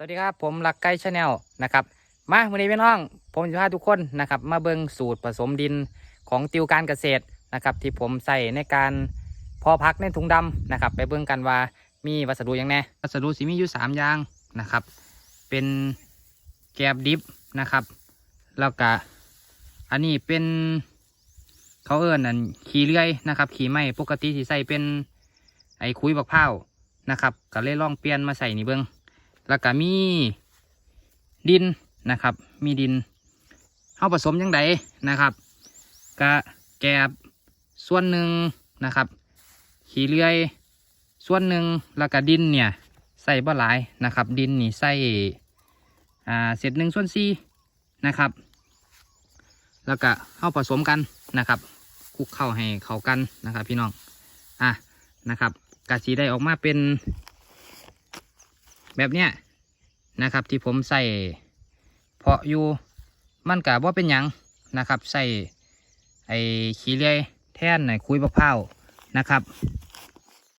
สวัสดีครับผมลักไก่ชาแนลนะครับมาวันนี้พี่น้อง ผมจะพาทุกคนนะครับมาเบิ่งสูตรผสมดินของติวการเกษตรนะครับที่ผมใส่ในการพาะพักในถุงดำนะครับไปเบิ่งกันว่ามีวัสดุอย่างแน่วัสดุสิมีอยู่สามอย่างนะครับ เป็นแกบดิบนะครับ แล้วก็อันนี้เป็นเขาเอิ้นอันขี้เลื่อยนะครับขี้ไม้ปกติที่ใส่เป็นไอ้คุยบักเผาวนะครับก็เลยลองเปลี่ยนมาใส่นี่เบิ่ง แล้วก็มีดินนะครับ มีดินเข้าผสมยังไงนะครับก็แกบส่วนหนึ่งนะครับ ขี้เลื่อย ส่วนหนึ่งแล้วก็ดินเนี่ยใส่บ่หลายนะครับ ดินนี่ใส่อ่าเศษหนึ่งส่วนสี่นะครับ แล้วก็เข้าผสมกันนะครับคลุกเข้าให้เข้ากันนะครับ พี่น้องอะนะครับกะสีได้ออกมาเป็น แบบเนี้ยนะครับ ที่ผมใส่เพาะอยู่มันกะว่าเป็นหยังนะครับ ใส่ไอ้ขี้เลื่อยแท่นไอ้คุยมะพร้าวนะครับ